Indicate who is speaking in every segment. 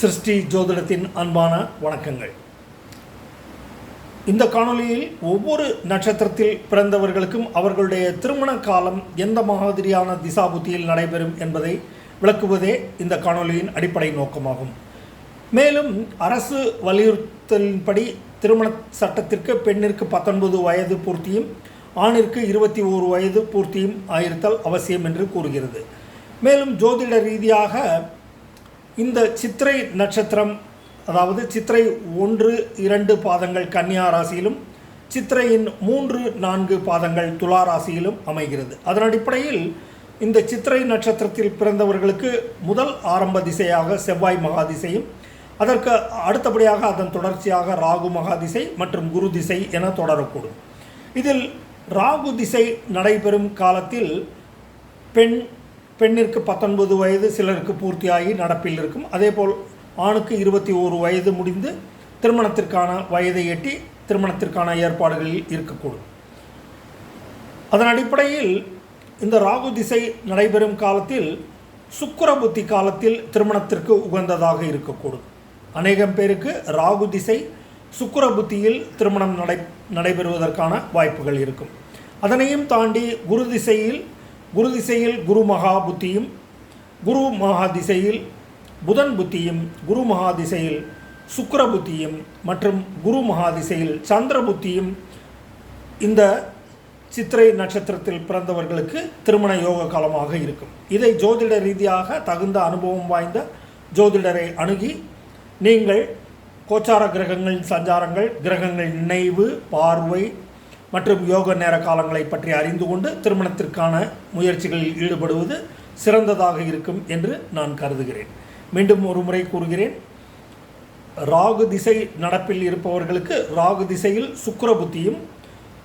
Speaker 1: சிருஷ்டி ஜோதிடத்தின் அன்பான வணக்கங்கள். இந்த காணொளியில் ஒவ்வொரு நட்சத்திரத்தில் பிறந்தவர்களுக்கும் அவர்களுடைய திருமண காலம் எந்த மாதிரியான திசாபுத்தியில் நடைபெறும் என்பதை விளக்குவதே இந்த காணொளியின் அடிப்படை நோக்கமாகும். மேலும் அரசு வலியுறுத்தலின்படி திருமண சட்டத்திற்கு பெண்ணிற்கு பத்தொன்பது வயது பூர்த்தியும் ஆணிற்கு இருபத்தி ஓரு வயது பூர்த்தியும் ஆயிருத்தல் அவசியம் என்று கூறுகிறது. மேலும் ஜோதிட ரீதியாக இந்த சித்திரை நட்சத்திரம் அதாவது சித்திரை ஒன்று இரண்டு பாதங்கள் கன்னியா ராசியிலும் சித்திரையின் மூன்று நான்கு பாதங்கள் துலா ராசியிலும் அமைகிறது. அதன் அடிப்படையில் இந்த சித்திரை நட்சத்திரத்தில் பிறந்தவர்களுக்கு முதல் ஆரம்ப திசையாக செவ்வாய் மகாதிசையும் அதற்கு அடுத்தபடியாக அதன் தொடர்ச்சியாக ராகு மகாதிசை மற்றும் குரு திசை என தொடரக்கூடும். இதில் ராகு திசை நடைபெறும் காலத்தில் பெண் பெண்ணிற்கு பத்தொன்பது வயது சிலருக்கு பூர்த்தியாகி நடப்பில் இருக்கும். அதேபோல் ஆணுக்கு இருபத்தி ஓரு வயது முடிந்து திருமணத்திற்கான வயதை எட்டி திருமணத்திற்கான ஏற்பாடுகளில் இருக்கக்கூடும். அதன் அடிப்படையில் இந்த ராகு திசை நடைபெறும் காலத்தில் சுக்கிர புத்தி காலத்தில் திருமணத்திற்கு உகந்ததாக இருக்கக்கூடும். அநேகம் பேருக்கு ராகு திசை சுக்கிர புத்தியில் திருமணம் நடை நடைபெறுவதற்கான வாய்ப்புகள் இருக்கும். அதனையும் தாண்டி குரு திசையில் குரு திசையில் குரு மகா புத்தியும் குரு மகா திசையில் புதன் புத்தியும் குரு மகா திசையில் சுக்கர புத்தியும் மற்றும் குரு மகா திசையில் சந்திர புத்தியும் இந்த சித்திரை நட்சத்திரத்தில் பிறந்தவர்களுக்கு திருமண யோக காலமாக இருக்கும். இதை ஜோதிட ரீதியாக தகுந்த அனுபவம் வாய்ந்த ஜோதிடரை அணுகி நீங்கள் கோச்சார கிரகங்களின் சஞ்சாரங்கள் கிரகங்கள் நினைவு பார்வை மற்றும் யோக நேர காலங்களை பற்றி அறிந்து கொண்டு திருமணத்திற்கான முயற்சிகளில் ஈடுபடுவது சிறந்ததாக இருக்கும் என்று நான் கருதுகிறேன். மீண்டும் ஒரு முறை கூறுகிறேன். ராகு திசை நடப்பில் இருப்பவர்களுக்கு ராகு திசையில் சுக்கர புத்தியும்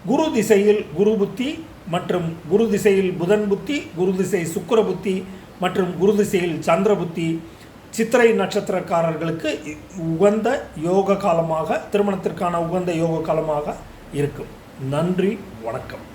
Speaker 1: குரு திசையில் குரு புத்தி மற்றும் குரு திசையில் புதன் புத்தி குரு திசை சுக்கர புத்தி மற்றும் குரு திசையில் சந்திர புத்தி சித்திரை நட்சத்திரக்காரர்களுக்கு உகந்த யோக காலமாக திருமணத்திற்கான உகந்த யோக காலமாக இருக்கும். நன்றி வணக்கம்.